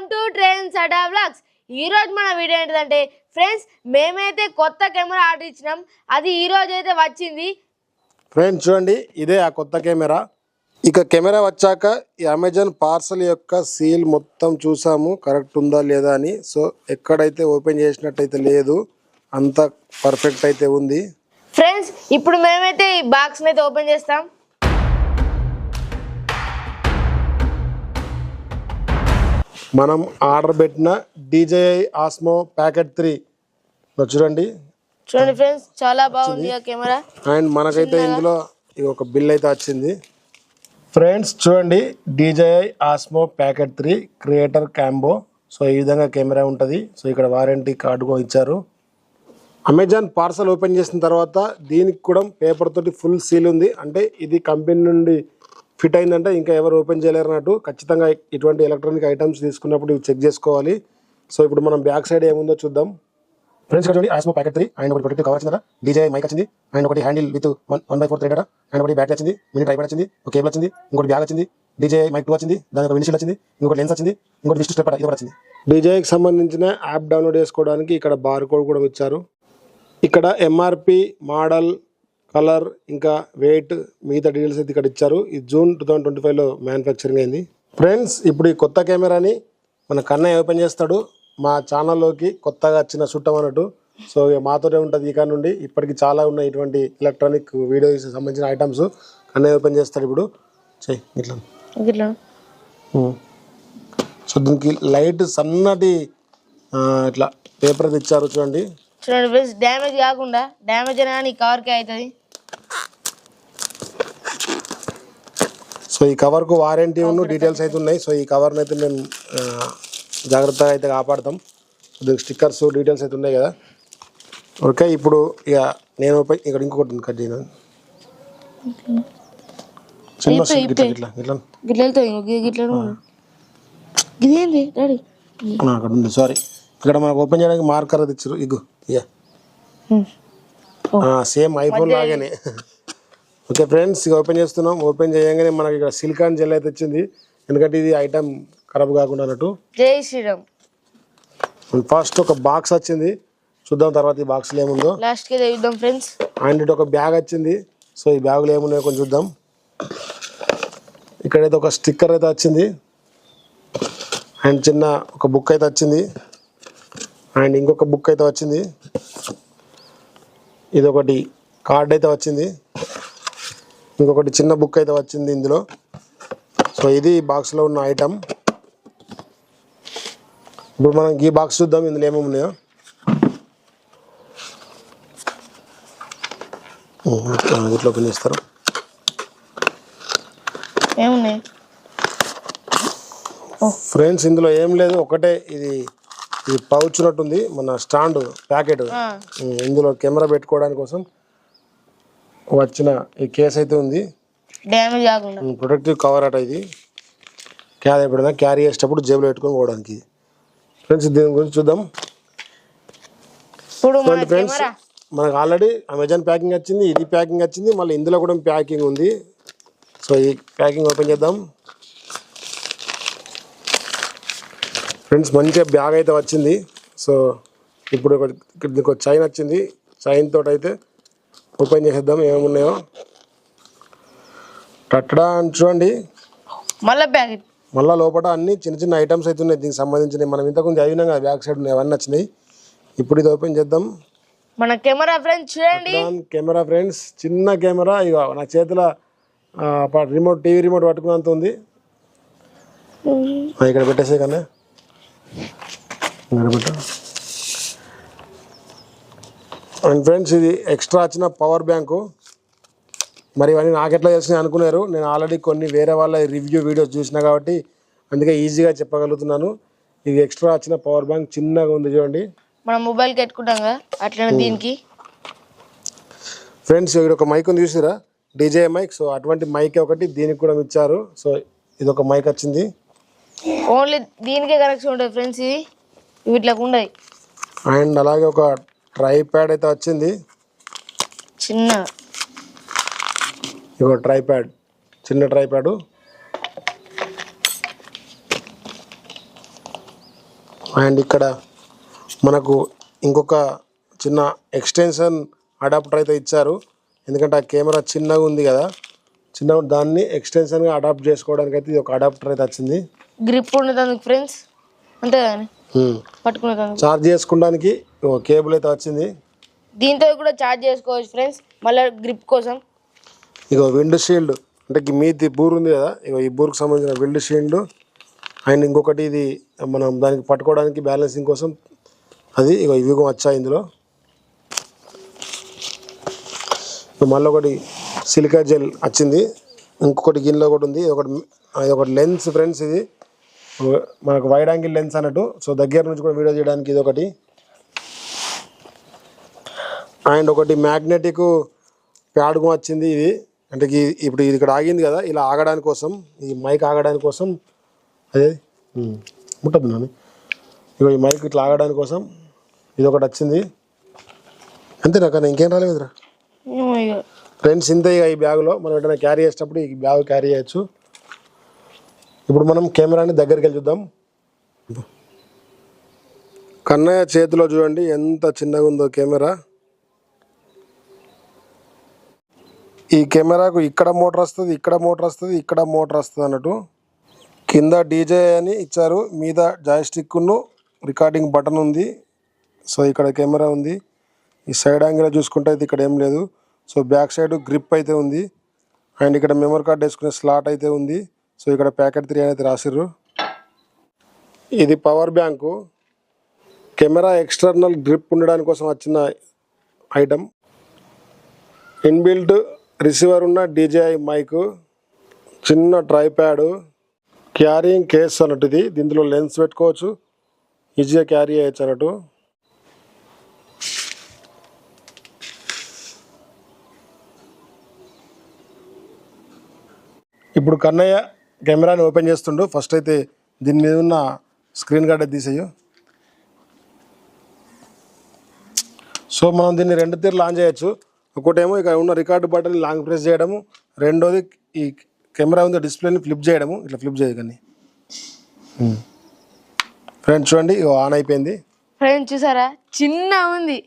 Welcome to trains Adda blogs ఈ రోజు మన వీడియో ఏంటంటే ఫ్రెండ్స్ మేమైతే కొత్త కెమెరా ఆర్డర్ ఇచ్చినాం. అది ఈ రోజు అయితే వచ్చింది. ఫ్రెండ్స్ చూడండి ఇదే ఆ కొత్త కెమెరా. ఇక కెమెరా వచ్చాక ఈ అమెజాన్ పార్సల్ యొక్క సీల్ మొత్తం చూసాము. కరెక్ట్ ఉందా లేదా అని. సో ఎక్కడైతే ఓపెన్ చేసినట్టయితే లేదు. అంత పర్ఫెక్ట్ అయితే ఉంది. ఫ్రెండ్స్ ఇప్పుడు మేమైతే ఈ బాక్స్ అయితే ఓపెన్ చేస్తాం. మనం ఆర్డర్ పెట్టిన డీజేఐ ఆస్మో ప్యాకెట్ త్రీ. చూడండి. చూడండి ఫ్రెండ్స్ చాలా బాగుంది ఆ కెమెరా. అండ్ మనకైతే ఇందులో ఈ ఒక బిల్ అయితే వచ్చింది. ఫ్రెండ్స్ చూడండి. DJI Osmo pocket three creator combo. So ఈ విధంగా కెమెరా ఉంటుంది. సో ఇక్కడ వారంటీ కార్డు కూడా ఇచ్చారు. అమెజాన్ పార్సల్ ఓపెన్ చేసిన తర్వాత దీనికి కూడా పేపర్ తోటి ఫుల్ సీల్ ఉంది. అంటే ఇది కంపెనీ నుండి ఫిట్ అయిందంటే ఇంకా ఎవరు ఓపెన్ చేయలేరు అన్నట్టు ఖచ్చితంగా ఇటువంటి ఎలక్ట్రానిక్ ఐటమ్స్ తీసుకున్నప్పుడు ఇవి చెక్ చేసుకోవాలి. సో ఇప్పుడు మనం బ్యాక్ సైడ్ ఏముందో చూద్దాం. ఫ్రెండ్స్ చూడండి ఆస్మో ప్యాకెట్ త్రీ అండ్ ఒకటి ప్రొటెక్ట్ కవర్ వచ్చిందా? డీజే మైక్ వచ్చింది అండ్ ఒకటి handle with one one by four thread and ఒకటి బ్యాటరీ వచ్చింది మినీ ట్రైపాడ్ వచ్చింది ఒక కేబుల్ వచ్చింది ఇంకోటి బ్యాగ్ వచ్చింది డీజే మైక్ టూ వచ్చింది దాని ఒక వినిషిల్ వచ్చింది ఇంకోటి లెన్స్ వచ్చింది ఇంకోటి విస్ట్ స్టెప్ ఇది కూడా వచ్చింది. డీజేకి సంబంధించిన యాప్ డౌన్లోడ్ చేసుకోవడానికి ఇక్కడ బార్ కోడ్ కూడా ఇచ్చారు. ఇక్కడ ఎంఆర్పి మోడల్ కలర్ ఇంకా వెయిట్ మిగతా డీటెయిల్స్ అయితే ఇక్కడ ఇచ్చారు. ఇది జూన్ టూ థౌసండ్ ట్వంటీ ఫైవ్లో మ్యానుఫ్యాక్చరింగ్ అయింది. ఫ్రెండ్స్ ఇప్పుడు ఈ కొత్త కెమెరాని మన కన్నయ్య ఓపెన్ చేస్తాడు. మా ఛానల్లోకి కొత్తగా వచ్చిన చుట్టం అన్నట్టు. సో ఇక మాతోనే ఉంటుంది ఇక నుండి. ఇప్పటికి చాలా ఉన్నాయి ఇటువంటి ఎలక్ట్రానిక్ వీడియోస్ సంబంధించిన ఐటమ్స్ కన్నయ్య ఓపెన్ చేస్తాడు ఇప్పుడు. చెయ్యి ఇట్లా. ఇట్లా. సో దీనికి లైట్ సన్నటి ఇట్లా పేపర్ అయితే ఇచ్చారు చూడండి. చూడండి ఫ్రెండ్స్ డ్యామేజ్ కాకుండా డ్యామేజ్ అయినా కానీ కవర్కే అవుతుంది. సో ఈ కవర్కు వారంటీ ఉన్న డీటెయిల్స్ అయితే ఉన్నాయి. సో ఈ కవర్ని అయితే మేము జాగ్రత్తగా అయితే కాపాడతాం. దీనికి స్టిక్కర్స్ డీటెయిల్స్ అయితే ఉన్నాయి కదా. ఓకే ఇప్పుడు ఇక నేను ఇక్కడ ఇంకొకటి కట్ చేయను? చిన్న గిట్ల గిట్ల ఇదేంది డాడీ అక్కడ ఉంది సారీ ఇక్కడ మనకు ఓపెన్ చేయడానికి మార్కర్ అది ఇచ్చారు ఇగు ఇక సేమ్ ఐఫోన్ లాగానే. ఓకే ఫ్రెండ్స్ ఇక ఓపెన్ చేస్తున్నాం. ఓపెన్ చేయగానే మనకి ఇక్కడ సిలికాన్ జెల్ అయితే వచ్చింది. ఎందుకంటే ఇది ఐటమ్ ఖరాబ్ కాకుండా అన్నట్టు. జై శ్రీరామ్. ఫస్ట్ ఒక బాక్స్ వచ్చింది. చూద్దాం తర్వాత ఈ బాక్స్లో ఏముందో. లాస్ట్కి అయితే చూద్దాం ఫ్రెండ్స్. అండ్ ఇటు ఒక బ్యాగ్ వచ్చింది. సో ఈ బ్యాగులో ఏమున్నాయో కొంచెం చూద్దాం. ఇక్కడైతే ఒక స్టిక్కర్ అయితే వచ్చింది. అండ్ చిన్న ఒక బుక్ అయితే వచ్చింది. అండ్ ఇంకొక బుక్ అయితే వచ్చింది. ఇది ఒకటి కార్డ్ అయితే వచ్చింది. ఇంకొకటి చిన్న బుక్ అయితే వచ్చింది ఇందులో. సో ఇది బాక్స్లో ఉన్న ఐటమ్ ఇప్పుడు మనం ఈ బాక్స్ చూద్దాం ఇందులో ఏమేమి ఉన్నాయో. ఇట్లా ఓపెన్ చేస్తారు ఏమున్నాయి? ఫ్రెండ్స్ ఇందులో ఏం లేదు. ఒకటే ఇది ఇది పౌచ్ ఉన్నట్టుంది మన స్టాండ్ ప్యాకెట్. ఇందులో కెమెరా పెట్టుకోవడానికి కోసం వచ్చిన ఈ కేస్ అయితే ఉంది. డ్యామేజ్ కాకుండా. ప్రొటెక్టివ్ కవర్ అట ఇది. క్యారీ ఎప్పుడైనా క్యారీ చేసేటప్పుడు జేబులో పెట్టుకొని పోవడానికి. ఫ్రెండ్స్ దీని గురించి చూద్దాం. ఫ్రెండ్స్ మనకు ఆల్రెడీ అమెజాన్ ప్యాకింగ్ వచ్చింది ఇది ప్యాకింగ్ వచ్చింది మళ్ళీ ఇందులో కూడా ప్యాకింగ్ ఉంది. సో ఈ ప్యాకింగ్ ఓపెన్ చేద్దాం. ఫ్రెండ్స్ మంచిగా బ్యాగ్ అయితే వచ్చింది. సో ఇప్పుడు ఒక- చైన్ వచ్చింది. చైన్ తోటి అయితే ఓపెన్ చేసేద్దాం ఏమేమి ఉన్నాయో టట్టడా అని చూడండి. మళ్ళీ ప్యాకెట్ మళ్ళీ లోపల అన్ని చిన్న చిన్న ఐటమ్స్ అయితే ఉన్నాయి. దీనికి సంబంధించినవి మనం ఇంతకుముందు చదివినాం కదా బ్యాక్ సైడ్ ఉన్నాయి అవన్నీ వచ్చినాయి. ఇప్పుడు ఇది ఓపెన్ చేద్దాం. మన కెమెరా ఫ్రెండ్స్ చూడండి. కెమెరా ఫ్రెండ్స్ చిన్న కెమెరా ఇక నా చేతిలో రిమోట్ టీవీ రిమోట్ పట్టుకున్నంత ఉంది. ఇక్కడ పెట్టేసే పెట్టు అండ్ ఫ్రెండ్స్ ఇది ఎక్స్ట్రా వచ్చిన పవర్ బ్యాంకు. మరి ఇవన్నీ నాకెట్లా తెలిసినాయి అనుకున్నారు. నేను ఆల్రెడీ కొన్ని వేరే వాళ్ళ రివ్యూ వీడియోస్ చూసినా కాబట్టి అందుకే ఈజీగా చెప్పగలుగుతున్నాను. ఇది ఎక్స్ట్రా వచ్చిన పవర్ బ్యాంక్ చిన్నగా ఉంది చూడండి. మనం మొబైల్కి పెట్టుకుంటాం కదా అట్లనే దీనికి. ఫ్రెండ్స్ ఇక్కడ ఒక మైక్ ఉంది చూసారా? డీజే మైక్ సో అటువంటి మైక్ ఒకటి దీనికి కూడా ఇచ్చారు. సో ఇది ఒక మైక్ వచ్చింది. ఓన్లీ దీనికే కనెక్షన్ ఉంటుంది ఫ్రెండ్స్ ఇది. ఇట్లా ఉండదు అండ్ అలాగే ఒక ట్రై ప్యాడ్ అయితే వచ్చింది. చిన్న. ఇగో ట్రై ప్యాడ్ చిన్న ట్రై ప్యాడ్ అండ్ ఇక్కడ మనకు ఇంకొక చిన్న ఎక్స్టెన్షన్ అడాప్టర్ అయితే ఇచ్చారు. ఎందుకంటే ఆ కెమెరా చిన్నగా ఉంది కదా. చిన్న దాన్ని ఎక్స్టెన్షన్గా అడాప్ట్ చేసుకోవడానికి అయితే ఇది ఒక అడాప్టర్ అయితే వచ్చింది. గ్రిప్ ఉండేందుకు ఫ్రెండ్స్. అంతే కానీ పట్టుకునేందుకు చార్జ్ చేసుకోవడానికి కేబుల్ అయితే వచ్చింది. దీంతో కూడా ఛార్జ్ చేసుకోవచ్చు ఫ్రెండ్స్ మళ్ళీ గ్రిప్ కోసం. ఇగో విండ్ షీల్డ్ అంటే మీది బూర్ ఉంది కదా ఇగో ఈ బూర్కి సంబంధించిన విండ్ షీల్డ్. అండ్ ఇంకొకటి ఇది మనం దానికి పట్టుకోవడానికి బ్యాలెన్సింగ్ కోసం అది ఇగో ఇవి వచ్చాయి ఇందులో. మళ్ళీ ఒకటి సిలికా జెల్ వచ్చింది. ఇంకొకటి గిన్నెలో ఒకటి ఉంది. ఒకటి ఇది ఒకటి లెన్స్ ఫ్రెండ్స్ ఇది. మనకు వైడ్ యాంగిల్ లెన్స్ అన్నట్టు. సో దగ్గర నుంచి కూడా వీడియో చేయడానికి ఇది ఒకటి అండ్ ఒకటి మ్యాగ్నెటిక్ ప్యాడ్ కూడా వచ్చింది ఇది. అంటే ఇప్పుడు ఇది ఇక్కడ ఆగింది కదా ఇలా ఆగడానికి కోసం ఈ మైక్ ఆగడానికి కోసం అదే ముట్టద్దు నాని ఇగో ఈ మైక్ ఇట్లా ఆగడానికి కోసం ఇది ఒకటి వచ్చింది. అంతేనా కానీ ఇంకేం రాలేదు కదరా ఏమో ఇక ఫ్రెండ్స్ ఇంతే ఇక ఈ బ్యాగులో మనం ఎక్కడైనా క్యారీ చేసేటప్పుడు ఈ బ్యాగ్ క్యారీ చేయొచ్చు. ఇప్పుడు మనం కెమెరాని దగ్గరికి వెళ్ళి చూద్దాం. కన్నయ్య చేతిలో చూడండి ఎంత చిన్నగా ఉందో కెమెరా. ఈ కెమెరాకు ఇక్కడ మోటార్ వస్తుంది ఇక్కడ మోటార్ వస్తుంది ఇక్కడ మోటార్ వస్తుంది అన్నట్టు. కింద డీజే అని ఇచ్చారు మీద జాయిస్టిక్ను రికార్డింగ్ బటన్ ఉంది. సో ఇక్కడ కెమెరా ఉంది. ఈ సైడ్ యాంగిల్ చూసుకుంటే అయితే ఇక్కడ ఏం లేదు. సో బ్యాక్ సైడ్ గ్రిప్ అయితే ఉంది. అండ్ ఇక్కడ మెమరీ కార్డ్ వేసుకునే స్లాట్ అయితే ఉంది. సో ఇక్కడ ప్యాకెట్ త్రీ అనేది రాసిర్రు. ఇది power bank. Camera external grip ఉండడానికి కోసం వచ్చిన ఐటమ్. ఇన్బిల్ట్ రిసీవర్ ఉన్న డీజేఐ మైకు. చిన్న ట్రైప్యాడు. క్యారింగ్ కేస్ అన్నట్టు ఇది దీంట్లో లెన్స్ పెట్టుకోవచ్చు. ఈజీగా క్యారీ చేయొచ్చు అన్నట్టు. ఇప్పుడు కన్నయ్య కెమెరాని ఓపెన్ చేస్తుండు. ఫస్ట్ అయితే దీని మీద ఉన్న స్క్రీన్ గార్డ్ తీసేయు. సో మనం దీన్ని రెండు తీరు ఆన్ చేయొచ్చు. ఒకటేమో ఇక్కడ ఉన్న రికార్డు బటన్ లాంగ్ ప్రెస్ చేయడము. రెండోది ఈ కెమెరా ఉంది డిస్ప్లేని ఫ్లిప్ చేయడము. ఇట్లా ఫ్లిప్ చేయకండి ఫ్రెండ్స్ చూడండి ఆన్ అయిపోయింది. ఫ్రెండ్స్ చూసారా? చిన్న ఉంది.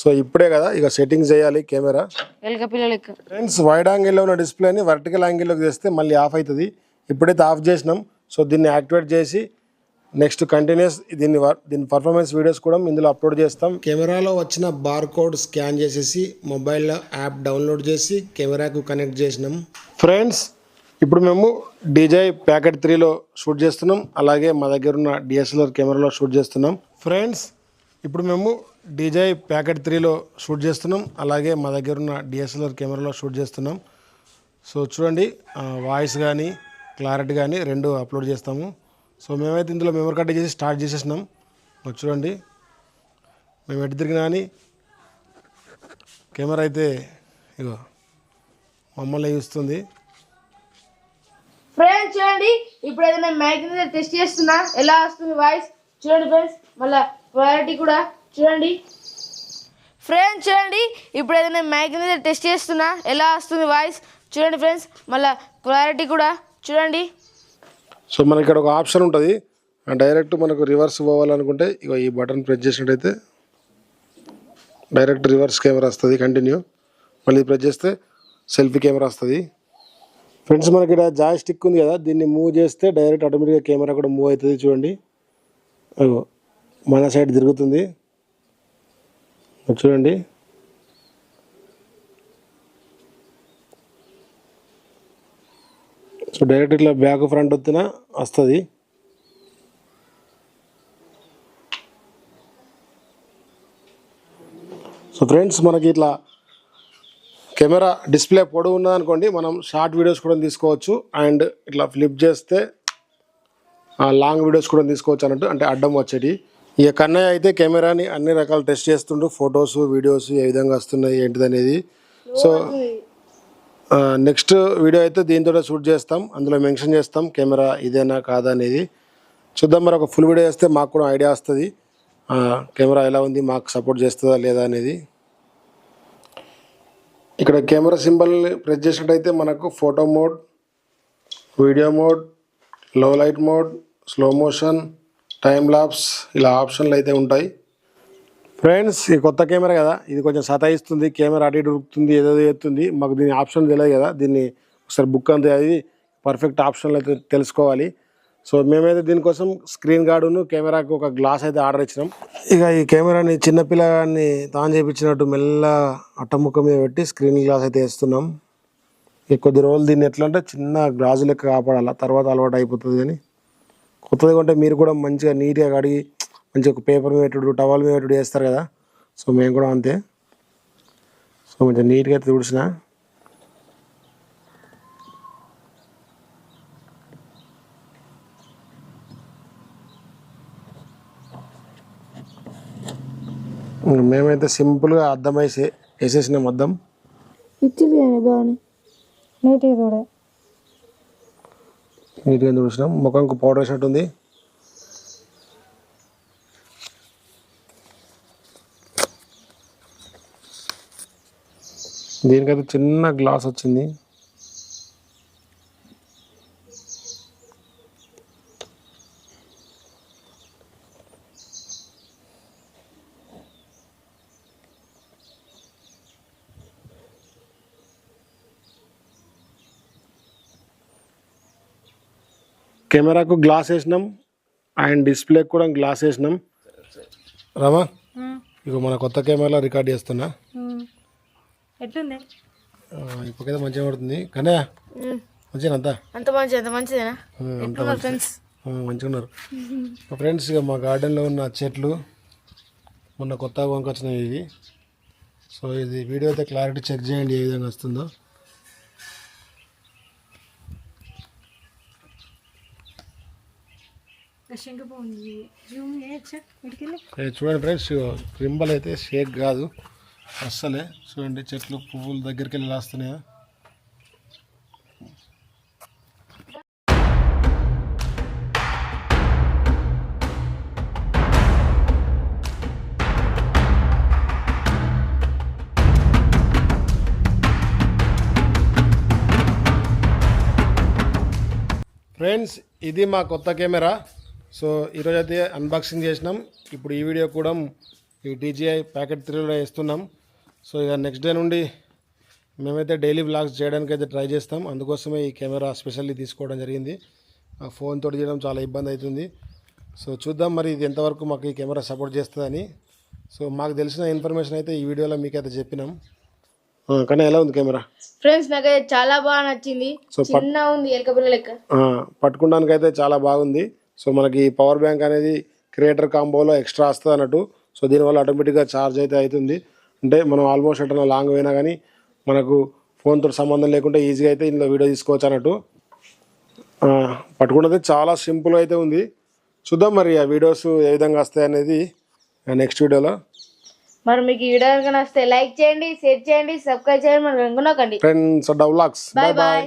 సో ఇప్పుడే కదా ఇక సెట్టింగ్స్ చేయాలి కెమెరా. ఫ్రెండ్స్ వైడ్ యాంగిల్లో ఉన్న డిస్ప్లేని వర్టికల్ యాంగిల్లోకి తెస్తే మళ్ళీ ఆఫ్ అవుతుంది. ఇప్పుడైతే ఆఫ్ చేసినాం. సో దీన్ని యాక్టివేట్ చేసి నెక్స్ట్ కంటిన్యూస్ దీన్ని దీని పర్ఫార్మెన్స్ వీడియోస్ కూడా ఇందులో అప్లోడ్ చేస్తాం. కెమెరాలో వచ్చిన బార్ కోడ్ స్కాన్ చేసేసి మొబైల్లో యాప్ డౌన్లోడ్ చేసి కెమెరాకు కనెక్ట్ చేసినాం. ఫ్రెండ్స్ ఇప్పుడు మేము డీజే ప్యాకెట్ త్రీలో షూట్ చేస్తున్నాం. అలాగే మా దగ్గర ఉన్న డిఎస్ఎల్ఆర్ కెమెరాలో షూట్ చేస్తున్నాం. ఫ్రెండ్స్ ఇప్పుడు మేము డీజే ప్యాకెట్ త్రీలో షూట్ చేస్తున్నాం. అలాగే మా దగ్గర ఉన్న డిఎస్ఎల్ఆర్ కెమెరాలో షూట్ చేస్తున్నాం. సో చూడండి వాయిస్ కానీ క్లారిటీ కానీ రెండు అప్లోడ్ చేస్తాము. సో మేమైతే ఇందులో మెమరీ కార్డ్ చేసి స్టార్ట్ చేసేసినాం. చూడండి. మేము ఎటు తిరిగినా అని కెమెరా అయితే ఇగో మమ్మల్ని చూస్తుంది. ఫ్రెండ్స్ చూడండి ఇప్పుడైతే నేను మైక్ మీద టెస్ట్ చేస్తున్నా. ఎలా వస్తుంది వాయిస్ చూడండి ఫ్రెండ్స్ మళ్ళా క్వాలిటీ కూడా చూడండి. ఫ్రెండ్స్ చూడండి ఇప్పుడైతే నేను మైక్ మీద టెస్ట్ చేస్తున్నా. ఎలా వస్తుంది వాయిస్ చూడండి ఫ్రెండ్స్ మళ్ళా క్వాలిటీ కూడా చూడండి. సో మనకి ఇక్కడ ఒక ఆప్షన్ ఉంటుంది. డైరెక్ట్ మనకు రివర్స్ పోవాలనుకుంటే ఇగో ఈ బటన్ ప్రెస్ చేసినట్టయితే డైరెక్ట్ రివర్స్ కెమెరా వస్తుంది కంటిన్యూ. మళ్ళీ ప్రెస్ చేస్తే సెల్ఫీ కెమెరా వస్తుంది. ఫ్రెండ్స్ మనకి ఇక్కడ జాయ్ స్టిక్ ఉంది కదా దీన్ని మూవ్ చేస్తే డైరెక్ట్ ఆటోమేటిక్గా కెమెరా కూడా మూవ్ అవుతుంది చూడండి. మన సైడ్ తిరుగుతుంది. చూడండి. సో డైరెక్ట్ ఇట్లా బ్యాక్ ఫ్రంట్ వచ్చిన వస్తుంది. సో ఫ్రెండ్స్ మనకి ఇట్లా కెమెరా డిస్ప్లే పొడవు ఉన్నదనుకోండి మనం షార్ట్ వీడియోస్ కూడా తీసుకోవచ్చు. అండ్ ఇట్లా ఫ్లిప్ చేస్తే లాంగ్ వీడియోస్ కూడా తీసుకోవచ్చు అన్నట్టు అంటే అడ్డం వచ్చేటి ఇక కన్నయ్య అయితే కెమెరాని అన్ని రకాల టెస్ట్ చేస్తుండ్రు ఫొటోస్ వీడియోస్ ఏ విధంగా వస్తున్నాయి ఏంటిది అనేది సో నెక్స్ట్ వీడియో అయితే దీంతో షూట్ చేస్తాం. అందులో మెన్షన్ చేస్తాం కెమెరా ఇదేనా కాదా అనేది. చూద్దాం మరి ఒక ఫుల్ వీడియో వేస్తే మాకు కూడా ఐడియా వస్తుంది. కెమెరా ఎలా ఉంది మాకు సపోర్ట్ చేస్తుందా లేదా అనేది. ఇక్కడ కెమెరా సింబల్ ప్రెస్ చేసినట్టయితే మనకు ఫోటో మోడ్ వీడియో మోడ్లో light mode slow motion time lapse ఇలా ఆప్షన్లు అయితే ఉంటాయి. ఫ్రెండ్స్ ఈ కొత్త కెమెరా కదా ఇది కొంచెం సతాయిస్తుంది కెమెరా అటు ఇటు ఉరుకుతుంది ఏదో ఎత్తుంది మాకు దీని ఆప్షన్ తెలియదు కదా దీన్ని ఒకసారి బుక్ అంతే అది పర్ఫెక్ట్ ఆప్షన్లు అయితే తెలుసుకోవాలి. సో మేమైతే దీనికోసం స్క్రీన్ గార్డును కెమెరాకు ఒక గ్లాస్ అయితే ఆర్డర్ ఇచ్చినాం. ఇక ఈ కెమెరాని చిన్నపిల్లగాన్ని తాను చేపించినట్టు మెల్ల అట్టముక్క మీద పెట్టి స్క్రీన్ గ్లాస్ అయితే వేస్తున్నాం. ఇక కొద్ది రోజులు దీన్ని ఎట్లా అంటే చిన్న గ్లాసు లెక్క కాపాడాలి తర్వాత అలవాటు అయిపోతుంది కానీ. కొత్తది కొంటే మీరు కూడా మంచిగా నీట్గా కడిగి మంచిగా ఒక పేపర్ పెట్టుడు టవల్ పెట్టుడు చేస్తారు కదా? సో మేము కూడా అంతే. సో మంచిగా నీట్గా అయితే తుడిచిన. మేమైతే సింపుల్గా అద్దం వేసి వేసేసినాం అద్దం ఇచ్చింది నీట్గా తుడిచినాం. ముఖంకు పౌడర్ వేసినట్టుంది దీనికైతే చిన్న గ్లాస్ వచ్చింది. కెమెరాకు గ్లాస్ వేసినాం. అండ్ డిస్ప్లే కూడా గ్లాస్ వేసినాం. రామా ఇక మన కొత్త కెమెరాలో రికార్డ్ చేస్తున్నా. ఎట్లుంది? ఇప్పటికైతే మంచిగా పడుతుంది. కానీ మంచిగా అంతా? అంత మంచి అంత మంచిదేనా? అంతా ఫ్రెండ్స్ మంచిగా ఉన్నారు. మా ఫ్రెండ్స్ ఇక మా గార్డెన్లో ఉన్న చెట్లు మొన్న కొత్తగా కొనుకొచ్చినాయి ఇవి. సో ఇది వీడియో అయితే క్లారిటీ చెక్ చేయండి ఏ విధంగా వస్తుందో. చూడండి ఫ్రెండ్స్ క్రింబల్ అయితే షేక్ కాదు. అస్సలే. చూడండి చెట్లు పువ్వులు దగ్గరికి వెళ్ళి లాస్తున్నాయా? ఫ్రెండ్స్ ఇది మా కొత్త కెమెరా. సో ఈరోజు అయితే అన్బాక్సింగ్ చేసినాం. ఇప్పుడు ఈ వీడియో కూడా ఈ టీజీఐ ప్యాకెట్ త్రీలో వేస్తున్నాం. సో ఇక నెక్స్ట్ డే నుండి మేమైతే డైలీ వ్లాగ్స్ చేయడానికి అయితే ట్రై చేస్తాం. అందుకోసమే ఈ కెమెరా స్పెషల్లీ తీసుకోవడం జరిగింది. ఆ ఫోన్ తోటి చేయడం చాలా ఇబ్బంది అవుతుంది. సో చూద్దాం మరి ఇది ఎంతవరకు మాకు ఈ కెమెరా సపోర్ట్ చేస్తుందని. సో మాకు తెలిసిన ఇన్ఫర్మేషన్ అయితే ఈ వీడియోలో మీకైతే చెప్పినాం. కానీ ఎలా ఉంది కెమెరా? ఫ్రెండ్స్ నాకైతే చాలా బాగా నచ్చింది. సో చిన్న ఉంది ఎలక లెక్క. పట్టుకోవడానికి అయితే చాలా బాగుంది. సో మనకి పవర్ బ్యాంక్ అనేది క్రియేటర్ కాంబోలో ఎక్స్ట్రా వస్తుంది అన్నట్టు సో దీనివల్ల ఆటోమేటిక్గా ఛార్జ్ అయితే అవుతుంది. అంటే మనం ఆల్మోస్ట్ ఎట్లా లాంగ్ పోయినా కానీ మనకు ఫోన్తో సంబంధం లేకుండా ఈజీగా అయితే ఇందులో వీడియో తీసుకోవచ్చు అన్నట్టు. పట్టుకున్నది చాలా సింపుల్ అయితే ఉంది. చూద్దాం మరి ఆ వీడియోస్ ఏ విధంగా వస్తాయి అనేది నెక్స్ట్ వీడియోలో మరి మీకు ఈ వీడియో కనుక నచ్చితే లైక్ చేయండి షేర్ చేయండి సబ్స్క్రైబ్ చేయండి. మరి వెనుకనొకండి ఫ్రెండ్స్ డవ్ లాక్స్ బాయ్ బాయ్ బాయ్